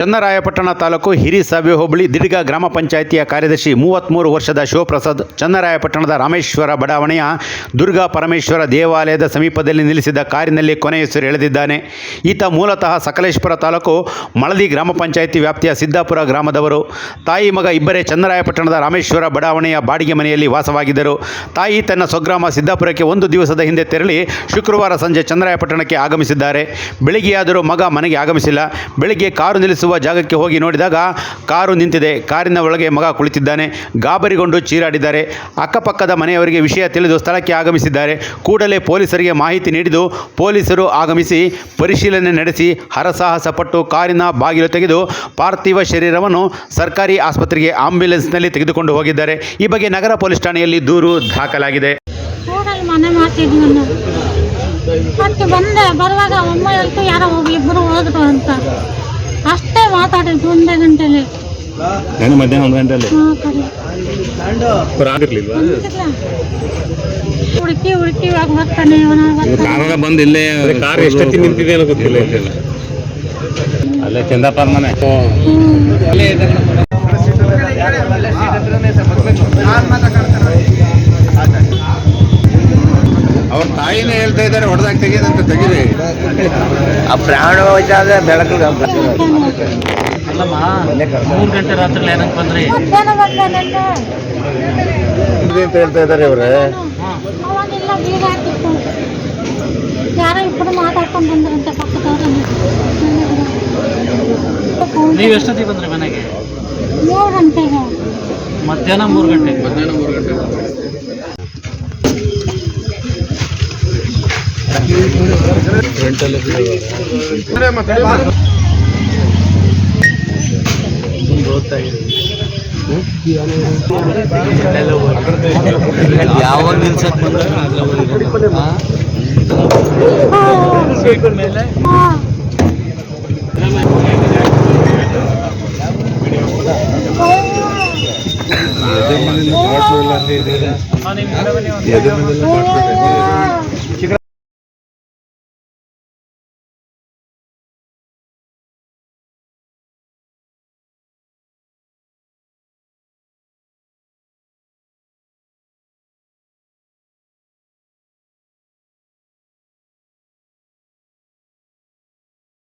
ಚನ್ನರಾಯಪಟ್ಟಣ ತಾಲೂಕು ಹಿರಿಸಭೆ ಹೋಬಳಿ ದಿಡ್ಗ ಗ್ರಾಮ ಪಂಚಾಯಿತಿಯ ಕಾರ್ಯದರ್ಶಿ ಮೂವತ್ತ್ಮೂರು ವರ್ಷದ ಶಿವಪ್ರಸಾದ್, ಚನ್ನರಾಯಪಟ್ಟಣದ ರಾಮೇಶ್ವರ ಬಡಾವಣೆಯ ದುರ್ಗಾ ಪರಮೇಶ್ವರ ದೇವಾಲಯದ ಸಮೀಪದಲ್ಲಿ ನಿಲ್ಲಿಸಿದ ಕಾರಿನಲ್ಲಿ ಕೊನೆಯುಸಿರು ಎಳೆದಿದ್ದಾನೆ. ಈತ ಮೂಲತಃ ಸಕಲೇಶ್ಪುರ ತಾಲೂಕು ಮಳದಿ ಗ್ರಾಮ ಪಂಚಾಯಿತಿ ವ್ಯಾಪ್ತಿಯ ಸಿದ್ದಾಪುರ ಗ್ರಾಮದವರು. ತಾಯಿ ಮಗ ಇಬ್ಬರೇ ಚನ್ನರಾಯಪಟ್ಟಣದ ರಾಮೇಶ್ವರ ಬಡಾವಣೆಯ ಬಾಡಿಗೆ ಮನೆಯಲ್ಲಿ ವಾಸವಾಗಿದ್ದರು. ತಾಯಿ ತನ್ನ ಸ್ವಗ್ರಾಮ ಸಿದ್ದಾಪುರಕ್ಕೆ ಒಂದು ದಿವಸದ ಹಿಂದೆ ತೆರಳಿ ಶುಕ್ರವಾರ ಸಂಜೆ ಚನ್ನರಾಯಪಟ್ಟಣಕ್ಕೆ ಆಗಮಿಸಿದ್ದಾರೆ. ಬೆಳಿಗ್ಗೆಯಾದರೂ ಮಗ ಮನೆಗೆ ಆಗಮಿಸಿಲ್ಲ. ಬೆಳಿಗ್ಗೆ ಕಾರು ನಿಲ್ಲಿಸುವ ಜಾಗಕ್ಕೆ ಹೋಗಿ ನೋಡಿದಾಗ ಕಾರು ನಿಂತಿದೆ. ಕಾರಿನ ಒಳಗೆ ಮಗ ಕುಳಿತಿದ್ದಾನೆ. ಗಾಬರಿಗೊಂಡು ಚೀರಾಡಿದ್ದಾರೆ. ಅಕ್ಕಪಕ್ಕದ ಮನೆಯವರಿಗೆ ವಿಷಯ ತಿಳಿದು ಸ್ಥಳಕ್ಕೆ ಆಗಮಿಸಿದ್ದಾರೆ. ಕೂಡಲೇ ಪೊಲೀಸರಿಗೆ ಮಾಹಿತಿ ನೀಡಿದು ಪೊಲೀಸರು ಆಗಮಿಸಿ ಪರಿಶೀಲನೆ ನಡೆಸಿ ಹರಸಾಹಸ ಪಟ್ಟು ಕಾರಿನ ಬಾಗಿಲು ತೆಗೆದು ಪಾರ್ಥಿವ ಶರೀರವನ್ನು ಸರ್ಕಾರಿ ಆಸ್ಪತ್ರೆಗೆ ಆಂಬ್ಯುಲೆನ್ಸ್ನಲ್ಲಿ ತೆಗೆದುಕೊಂಡು ಹೋಗಿದ್ದಾರೆ. ಈ ಬಗ್ಗೆ ನಗರ ಪೊಲೀಸ್ ಠಾಣೆಯಲ್ಲಿ ದೂರು ದಾಖಲಾಗಿದೆ. ಬಂದೆ, ಬರುವಾಗ ಒಮ್ಮೆ ಯಾರೋ ಇಬ್ಬರು ಹೋದ್ರು ಅಂತ. ಅಷ್ಟೇ ಮಾತಾಡಿದ್ದು ಒಂದೇ ಗಂಟೆಲಿ. ನಾನು ಮಧ್ಯಾಹ್ನ ಒಂದು ಗಂಟೆಯಲ್ಲಿ ಮಾತಾಡಿ ಆಗಿರ್ಲಿಲ್ವಾ? ಬಂದಿಲ್ಲ. ಹುಡುಕಿ ಹುಡುಕಿ ಇವಾಗ ಬರ್ತಾನೆ ಬಂದು ಇಲ್ಲೇ ಕಾರ್ ಎಷ್ಟೊತ್ತಿ ನಿಂತಿದೆ ಅನ್ನೋ ಗೊತ್ತಿಲ್ಲ ಅಲ್ಲೇ ಚಂದಪ್ಪ ಮನೆ. ಅವ್ರ ತಾಯಿನೇ ಹೇಳ್ತಾ ಇದ್ದಾರೆ ಹೊಡೆದಾಗ ತೆಗೆದಂತ ತೆಗೀರಿ ಆ ಪ್ರಾಣ ಹೋಯ್ತಾದ್ರೆ ಬೆಳಕು ಮೂರು ಗಂಟೆ ರಾತ್ರಿ ಏನಕ್ಕೆ ಬಂದ್ರಿ? ಅಂತ ಹೇಳ್ತಾ ಇದ್ದಾರೆ ಇವ್ರೆ ಯಾರೋ ಇಬ್ಬರು ಮಾತಾಡ್ಕೊಂಡು ಬಂದ್ರಂತೆ ಪಕ್ಕದವ್ರನ್ನ ನೀವು ಎಷ್ಟೊತ್ತಿಗೆ ಬಂದ್ರಿ ಮನೆಗೆ? ಮೂರು ಗಂಟೆಗೆ. ಮಧ್ಯಾಹ್ನ ಮೂರು ಗಂಟೆಗೆ. ಮಧ್ಯಾಹ್ನ ಮೂರು ಗಂಟೆ ಯಾವಾಗ ನಿಲ್ಸಕ್ ಬಂದ್ರೆ? ಹಾಂ